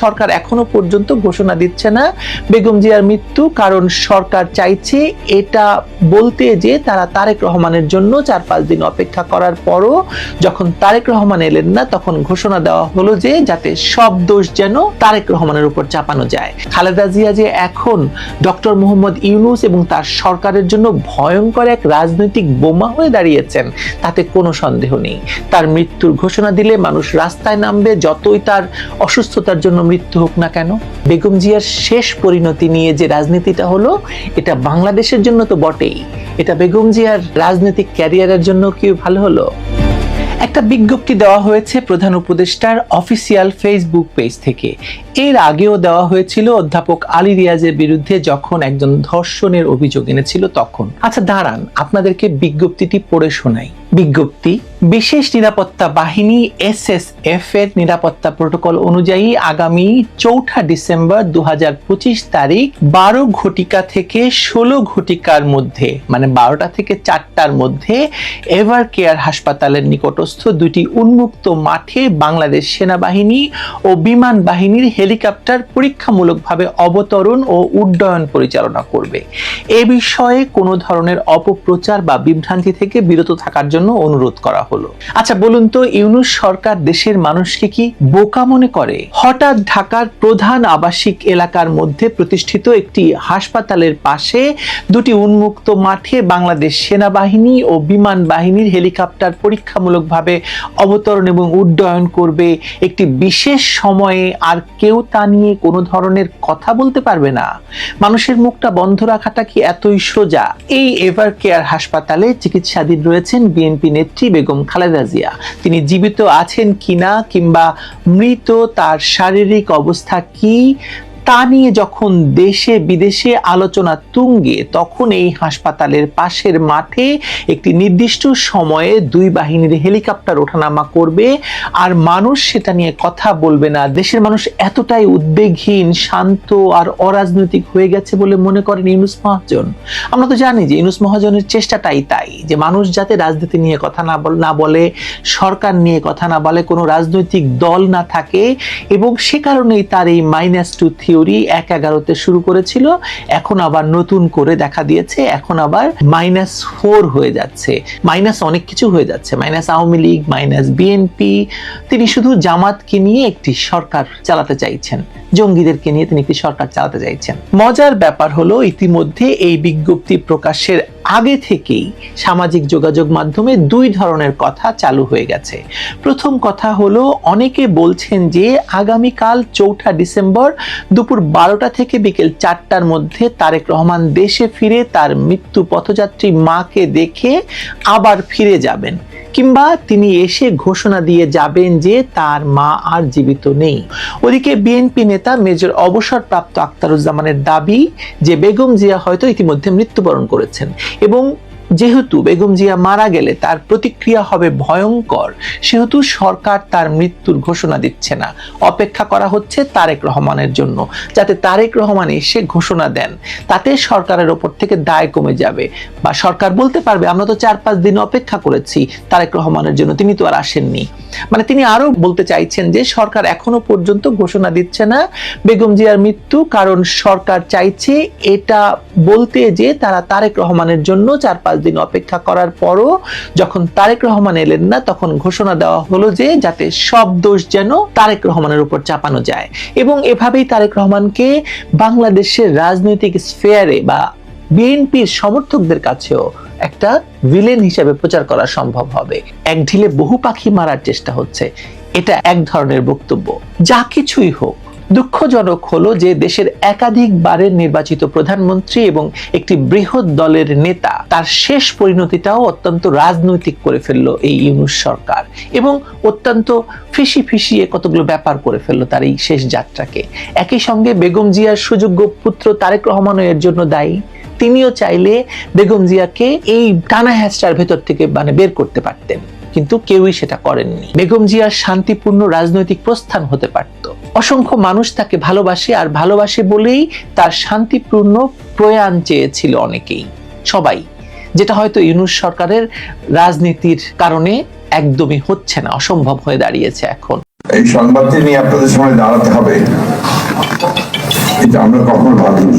সরকার এখনও পর্যন্ত ঘোষণা দিচ্ছে না। বেগম জিয়ার মৃত্যু, কারণ সরকার চাইছে এটা বলতে যে তারা তারেক রহমানের জন্য চার পাঁচ দিন অপেক্ষা করার পরও যখন তারেক রহমান এলেন না, তখন ঘোষণা দেওয়া হলো যে যাতে সব দোষ যেন তারেক রহমানের উপর চাপানো যায়। খালেদা জিয়া যে এখন ডক্টর মোহাম্মদ ইউনুস এবং তার সরকারের জন্য ভয়ঙ্কর এক রাজনৈতিক বোমা হয়ে দাঁড়িয়েছেন, তাতে কোনো সন্দেহ নেই। তার মৃত্যুর ঘোষণা দিলে মানুষ রাস্তায় নামবে, যতই তার অসুস্থতার জন্য মৃত্যু হোক না কেন, বেগম জিয়ার শেষ পরিণতি নিয়ে যে রাজনীতিটা হলো, এটা বাংলাদেশের জন্য তো বটেই। এটা বেগম জিয়ার রাজনৈতিক ক্যারিয়ারের জন্য কি ভালো হলো? একটা বিজ্ঞপ্তি দেওয়া হয়েছে প্রধান উপদেষ্টার অফিসিয়াল ফেসবুক পেজ থেকে। এর আগেও দেওয়া হয়েছিল অধ্যাপক আলী রিয়াজের বিরুদ্ধে যখন একজন ধর্ষণের অভিযোগ এনেছিল তখন। আচ্ছা দাঁড়ান, আপনাদেরকে বিজ্ঞপ্তিটি পড়ে শোনাই। বিজ্ঞপ্তি, বিশেষ নিরাপত্তা বাহিনী এসএসএফ এর নিরাপত্তা প্রোটোকল অনুযায়ী আগামী চৌঠা ডিসেম্বর দু তারিখ বারো ঘটিকা থেকে ষোলো ঘটিকার মধ্যে মানে বারোটা থেকে চারটার মধ্যে এভার কেয়ার হাসপাতালের নিকটস্থ দুটি উন্মুক্ত মাঠে বাংলাদেশ সেনাবাহিনী ও বিমান বাহিনীর হেলিকপ্টার পরীক্ষামূলকভাবে অবতরণ ও উড্ডয়ন পরিচালনা করবে। এ বিষয়ে কোনো ধরনের অপপ্রচার বা বিভ্রান্তি থেকে বিরত থাকার জন্য অনুরোধ করা হলো। আচ্ছা বলুন তো, ইউনুস সরকার দেশের মানুষকে কি বোকা মনে করে? হঠাৎ ঢাকার প্রধান আবাসিক এলাকার মধ্যে প্রতিষ্ঠিত একটি হাসপাতালের পাশে দুটি উন্মুক্ত মাঠে বাংলাদেশ সেনাবাহিনী ও বিমান বাহিনীর হেলিকপ্টার পরীক্ষামূলকভাবে অবতরণ এবং উড্ডয়ন করবে। একটি বিশেষ সময়ে আর কেউ তা নিয়ে কোনো ধরনের কথা বলতে পারবে না। মানুষের মুখটা বন্ধ রাখাটা কি এতই সোজা? এই এভার কেয়ার হাসপাতালে চিকিৎসাধীন রয়েছেন বিএনপি নেত্রী বেগম খালেদা জিয়া। তিনি জীবিত আছেন কিনা কিংবা মৃত তার শারীরিক অবস্থা কি তা নিয়ে যখন দেশে বিদেশে আলোচনা তুঙ্গে, তখন এই হাসপাতালের পাশের মাঠে একটি নির্দিষ্ট সময়ে দুই বাহিনীর হেলিকপ্টার ওঠানামা করবে। আর মানুষ সেটা নিয়ে কথা বলবে না। দেশের মানুষ এতটাই উদ্বেগহীন, শান্ত আর অরাজনৈতিক হয়ে গেছে বলে মনে করেন ইউনুস মহাজন। আমরা তো জানি যে ইউনুস মহাজনের চেষ্টাটাই তাই, যে মানুষ যাতে রাজনীতি নিয়ে কথা না না বলে, সরকার নিয়ে কথা না বলে, কোনো রাজনৈতিক দল না থাকে, এবং সে কারণেই তার এই মাইনাস টু থিওরি এক এগারোতে শুরু করেছিল, এখন আবার নতুন করে দেখা দিয়েছে, এখন আবার মাইনাস ফোর হয়ে যাচ্ছে। মাইনাস অনেক কিছু হয়ে যাচ্ছে minus Awami League minus BNP তিনি শুধু জামাতকে নিয়ে একটি সরকার চালাতে চাইছেন, জঙ্গিদেরকে নিয়ে তিনি একটি সরকার চালাতে চাইছেন। মজার ব্যাপার হলো, ইতিমধ্যে এই বিজ্ঞপ্তি প্রকাশের আগে থেকেই সামাজিক যোগাযোগ মাধ্যমে দুই ধরনের কথা চালু হয়ে গেছে। প্রথম কথা হলো, অনেকে বলছেন যে আগামীকাল চৌঠা ডিসেম্বর দুপুর বারোটা থেকে বিকেল চারটার মধ্যে তারেক রহমান দেশে ফিরে তার মৃত্যু পথযাত্রী মাকে দেখে আবার ফিরে যাবেন। কিংবা তিনি এসে ঘোষণা দিয়ে যাবেন যে তার মা আর জীবিত নেই। ওদিকে বিএনপি নেতা মেজর অবসরপ্রাপ্ত আক্তারুজ্জামানের দাবি যে বেগম জিয়া হয়তো ইতিমধ্যে মৃত্যুবরণ করেছেন এবং যেহেতু বেগম জিয়া মারা গেলে তার প্রতিক্রিয়া হবে ভয়ঙ্কর, সেহেতু সরকার তার মৃত্যুর ঘোষণা দিচ্ছে না। অপেক্ষা করা হচ্ছে তারেক রহমানের জন্য, যাতে তারেক রহমান এসে ঘোষণা দেন। তাতে সরকারের ওপর থেকে দায় কমে যাবে। বা সরকার বলতে পারবে, আমরা তো চার পাঁচ দিন অপেক্ষা করেছি তারেক রহমানের জন্য, তিনি তো আর আসেননি। মানে তিনি আরও বলতে চাইছেন যে, সরকার এখনও পর্যন্ত ঘোষণা দিচ্ছে না বেগম জিয়ার মৃত্যু, কারণ সরকার চাইছে এটা বলতে যে, তারা তারেক রহমানের জন্য চার পাঁচ দিন অপেক্ষা করার পরও যখন তারেক রহমান এলেন না, তখন ঘোষণা দেওয়া হলো যে যাতে সব দোষ যেন তারেক রহমানের উপর চাপানো যায়। এবং এভাবেই তারেক রহমানকে বাংলাদেশের রাজনৈতিক স্ফেয়ারে বা বিএনপির সমর্থকদের কাছেও একটা ভিলেন হিসেবে প্রচার করা সম্ভব হবে। এক ঢিলে বহু পাখি মারার চেষ্টা হচ্ছে। এটা এক ধরনের বক্তব্য। যা কিছুই হোক দুঃখজনক হলো যে দেশের একাধিকবারের নির্বাচিত প্রধানমন্ত্রী এবং একটি বৃহৎ দলের নেতা তার শেষ পরিণতিটাও অত্যন্ত রাজনৈতিক করে ফেলল এই ইউনুস সরকার এবং অত্যন্ত ফিসি ফিসিয়ে কতগুলো ব্যাপার করে ফেলল তার এই শেষ যাত্রাকে। একই সঙ্গে বেগম জিয়ার সুযোগ্য পুত্র তারেক রহমানও এর জন্য দায়ী। তিনিও চাইলে বেগম জিয়াকে এই টানা হ্যাচটার ভেতর থেকে মানে বের করতে পারতেন। কিন্তু কেউই সেটা করেননি। বেগম জিয়ার শান্তিপূর্ণ রাজনৈতিক প্রস্থান হতে পারত। অসংখ্য মানুষ তাকে ভালোবাসে, আর ভালোবাসে বলেই তার শান্তিপূর্ণ প্রয়াণ চেয়েছিল অনেকেই। সবাই, যেটা হয়তো ইউনুস সরকারের রাজনীতির কারণে একদমই হচ্ছে না, অসম্ভব হয়ে দাঁড়িয়েছে এখন। এই সংবাদটি নিয়ে আপনাদের সামনে দাঁড়াতে হবে। এটা আমরা কখনো ভাবিনি।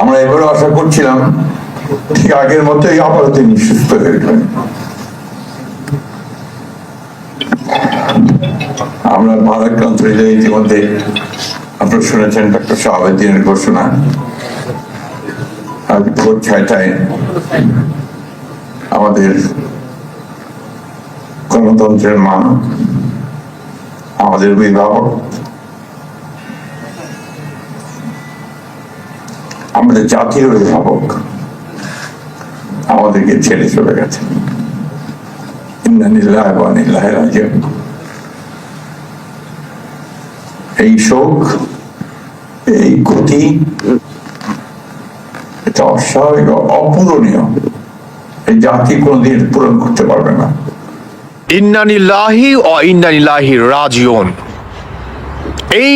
আমরা এবারও আশা করছিলাম, ঠিক আগের মতোই আবারও তিনি সুস্থ হয়ে আমরা ভারাক্রান্ত হৃদয়ে ইতিমধ্যে আপনারা শুনেছেন ডক্টর শাহাবুদ্দিনের ঘোষণা। আজ ভোর ছয়টায় আমাদের গণতন্ত্রের মান আমাদের অভিভাবক, আমাদের জাতীয় অভিভাবক আমাদেরকে ছেড়ে চলে গেছে ইন্না লিল্লাহি ওয়া ইন্না ইলাইহি রাজিউন। এই শোক, এই গতি এটা অস্বাভাবিক অপূরণীয়। এই জাতি কোনোদিন পূরণ করতে পারবে না। এই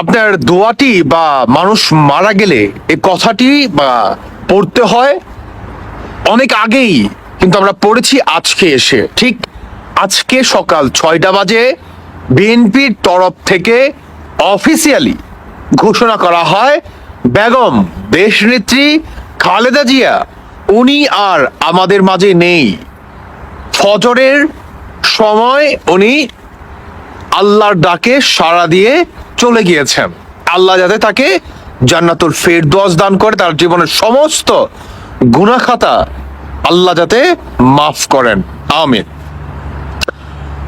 আপনার দোয়াটি বা মানুষ মারা গেলে এই কথাটি বা পড়তে হয় অনেক আগেই, কিন্তু আমরা পড়েছি আজকে এসে। ঠিক আজকে সকাল ছয়টা বাজে বিএনপির তরফ থেকে অফিসিয়ালি ঘোষণা করা হয়, বেগম, দেশনেত্রী খালেদা জিয়া, উনি আর আমাদের মাঝে নেই। ফজরের সময় উনি আল্লাহর ডাকে সাড়া দিয়ে চলে গিয়েছেন। আল্লাহ যাতে তাকে জান্নাতুল ফেরদৌস দান করে, তার জীবনের সমস্ত গুনাখাতা আল্লাহ যাতে মাফ করেন। আমিন।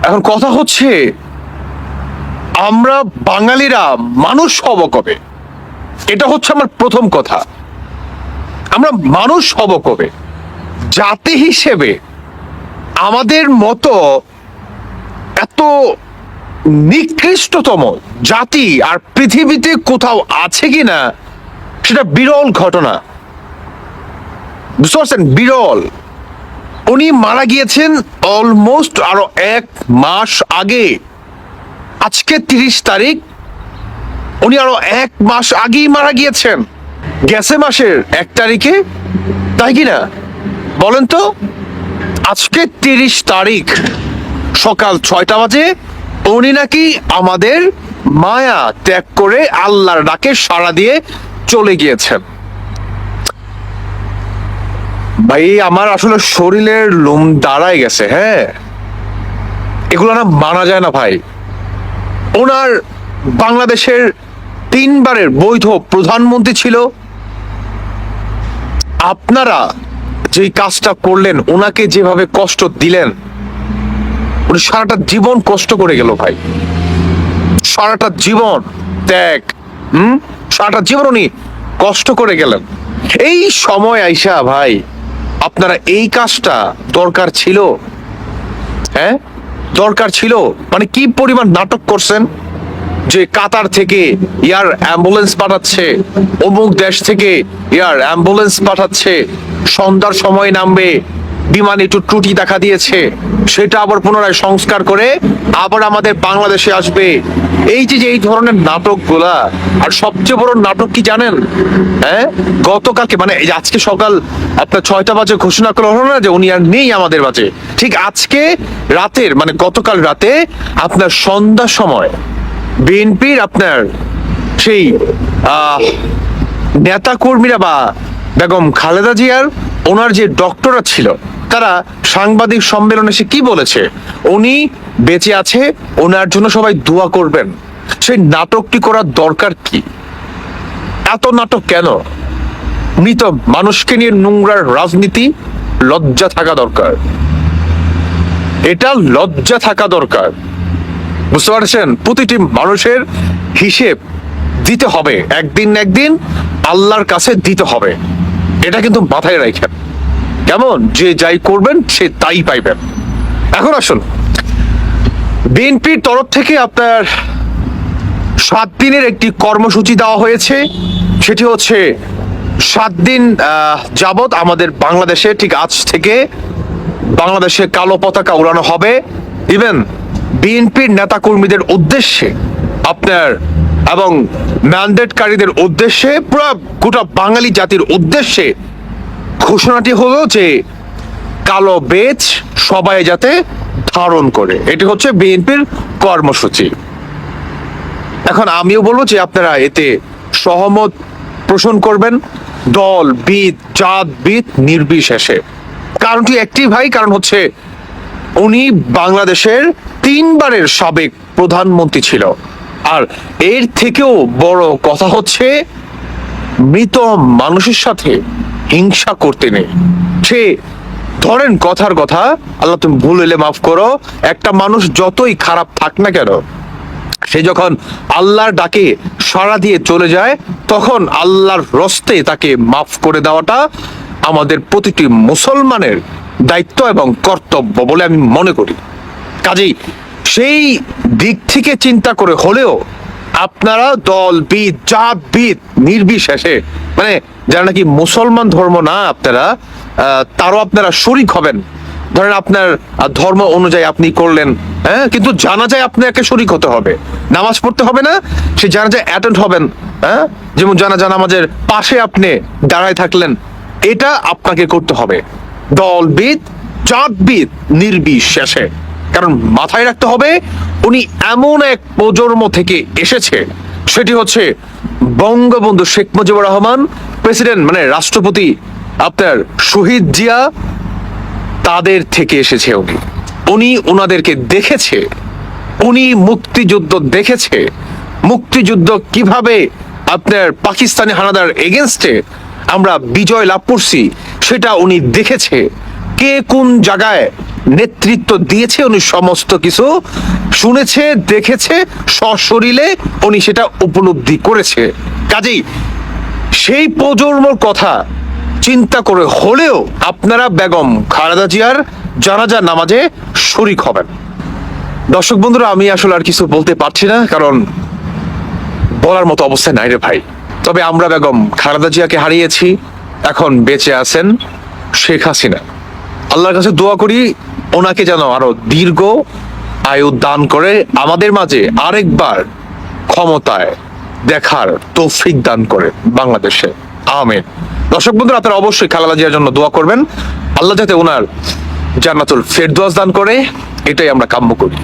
এখন কথা হচ্ছে আমরা বাঙালিরা মানুষ হব কবে? এটা হচ্ছে আমার প্রথম কথা। আমরা মানুষ হব কবে? জাতি হিসেবে আমাদের মতো এত নিকৃষ্টতম জাতি আর পৃথিবীতে কোথাও আছে কি না সেটা বিরল ঘটনা। বুঝতে পারছেন? বিরল। উনি মারা গিয়েছেন অলমোস্ট আরও এক মাস আগে। আজকে তিরিশ তারিখ। উনি আরও এক মাস আগেই মারা গিয়েছেন। গেছে মাসের এক তারিখে। তাই কি না? বলেন তো। আজকে তিরিশ তারিখ, সকাল ছয়টা বাজে। উনি নাকি আমাদের মায়া ত্যাগ করে আল্লাহর ডাকে সাড়া দিয়ে চলে গিয়েছেন। ভাই, আমার আসলে শরীরের লোম দাঁড়ায় গেছে হ্যাঁ? এগুলো না মানা যায় না ভাই। ওনার বাংলাদেশের তিনবারের বৈধ প্রধানমন্ত্রী ছিল। আপনারা যেই কাজটা করলেন, ওনাকে যেভাবে কষ্ট দিলেন, উনি সারাটা জীবন কষ্ট করে গেল ভাই। সারাটা জীবন ত্যাগ হুম? সারাটা জীবন উনি কষ্ট করে গেলেন। এই সময় আইসা ভাই, আপনারা এই কাজটা দরকার ছিল? হ্যাঁ? দরকার ছিল? মানে কি পরিমাণ নাটক করছেন? যে কাতার থেকে ইয়ার অ্যাম্বুলেন্স পাঠাচ্ছে, অমুক দেশ থেকে ইয়ার অ্যাম্বুলেন্স পাঠাচ্ছে, সন্ধ্যার সময় নামবে বিমান একটু ত্রুটি দেখা দিয়েছে। সেটা আবার পুনরায় সংস্কার করে আবার আমাদের বাংলাদেশে আসবে। এই যে এই ধরনের নাটক নাটকগুলা, আর সবচেয়ে বড় নাটক কি জানেন? হ্যাঁ? গতকালকে মানে আজকে সকাল আপনার ছয়টা বাজে ঘোষণা করা হলো না যে উনি আর নেই আমাদের বাজে ঠিক আজকে রাতের মানে গতকাল রাতে আপনার সন্ধ্যার সময় বিএনপির আপনার সেই নেতা কর্মীরা বা বেগম খালেদা জিয়ার ওনার যে ডক্টররা ছিল তারা সাংবাদিক সম্মেলনে সে কি বলেছে? উনি বেঁচে আছে ওনার জন্য সবাই দোয়া করবেন। সেই নাটকটি করার দরকার কি? এত নাটক কেন? মৃত মানুষকে নিয়ে নোংরার রাজনীতি, লজ্জা থাকা দরকার। এটা লজ্জা থাকা দরকার। বুঝতে পারছেন? প্রতিটি মানুষের হিসেব দিতে হবে। একদিন একদিন আল্লাহর কাছে দিতে হবে। এটা কিন্তু মাথায় রাখেন কেমন? যে যাই করবেন, সে তাই পাইবেন এখন আসুন। বিএনপির তরফ থেকে আপনার সাত দিনের একটি কর্মসূচি দেওয়া হয়েছে। সেটি হচ্ছে সাত দিন যাবত আমাদের বাংলাদেশে ঠিক আজ থেকে বাংলাদেশে কালো পতাকা উড়ানো হবে। ইভেন বিএনপির নেতাকর্মীদের উদ্দেশ্যে আপনার এবং ম্যান্ডেটকারীদের উদ্দেশ্যে, পুরো গোটা বাঙালি জাতির উদ্দেশ্যে ঘোষণাটি হলো যে কালো বেচ সবাই যাতে ধারণ করে। এটি হচ্ছে বিএনপির কর্মসূচি। এখন আমিও বলব যে আপনারা এতে সহমত পোষণ করবেন। দল, বিদ, জাত, বিদ নির্বিশেষে। কারণটি একটি ভাই, কারণ হচ্ছে উনি বাংলাদেশের তিনবারের সাবেক প্রধানমন্ত্রী ছিল। আর এর থেকেও বড় কথা হচ্ছে মৃত মানুষের সাথে হিংসা করতে নেই। সে ধরেন কথার কথা, আল্লাহ তুমি ভুল হলে মাফ করো। একটা মানুষ যতই খারাপ থাক না কেন, সে যখন আল্লাহর ডাকে সাড়া দিয়ে চলে যায়, তখন আল্লাহর রস্তে তাকে মাফ করে দেওয়াটা আমাদের প্রতিটি মুসলমানের দায়িত্ব এবং কর্তব্য বলে আমি মনে করি। কাজেই সেই দিক থেকে চিন্তা করে হলেও আপনারা দল বিদ জাত বিদ নির্বিশেষে মানে যারা নাকি মুসলমান ধর্ম না আপনারা তারও আপনারা শরিক হবেন। ধরেন আপনার ধর্ম অনুযায়ী আপনি করলেন হ্যাঁ? কিন্তু জানা যায় আপনাকে শরিক হতে হবে। নামাজ পড়তে হবে না, সে জানা যায় অ্যাটেন্ড হবেন হ্যাঁ? যেমন জানা জানা নামাজের পাশে আপনি দাঁড়ায় থাকলেন, এটা আপনাকে করতে হবে। দলবিদ, জাতবিদ, নির্বিশেষে। কারণ মাথায় রাখতে হবে, উনি এমন এক প্রজন্ম থেকে এসেছে, সেটি হচ্ছে বঙ্গবন্ধু শেখ মুজিবুর রহমান প্রেসিডেন্ট মানে রাষ্ট্রপতি আপনার শহীদ জিয়া, তাদের থেকে এসেছে উনি। উনি ওনাদেরকে দেখেছে, উনি মুক্তিযুদ্ধ দেখেছে। মুক্তিযুদ্ধ কীভাবে আপনার পাকিস্তানি হানাদার এগেনস্টে আমরা বিজয় লাভ করছি, সেটা উনি দেখেছে। কে কোন জায়গায় নেতৃত্ব দিয়েছে, উনি সমস্ত কিছু শুনেছে, দেখেছে, সশরীরে উনি সেটা উপলব্ধি করেছে। কাজেই সেই প্রজন্মর কথা চিন্তা করে হলেও আপনারা বেগম খালেদা জিয়ার জানাজা নামাজে শরিক হবেন। দর্শক বন্ধুরা, আমি আসলে আর কিছু বলতে পারছি না, কারণ বলার মতো অবস্থায় নাই রে ভাই। তবে আমরা বেগম খালেদা জিয়াকে হারিয়েছি, এখন বেঁচে আছেন শেখ হাসিনা। আল্লাহর কাছে দোয়া করি, ওনাকে যেন আরও দীর্ঘ আয়ু দান করে আমাদের মাঝে আরেকবার ক্ষমতায় দেখার তৌফিক দান করে বাংলাদেশে। আমেন। দর্শক বন্ধুরা, আপনারা অবশ্যই খালালা জিয়ার জন্য দোয়া করবেন। আল্লাহ যাতে ওনার জান্নাতুল ফেরদোয়াস দান করে, এটাই আমরা কাম্য করি।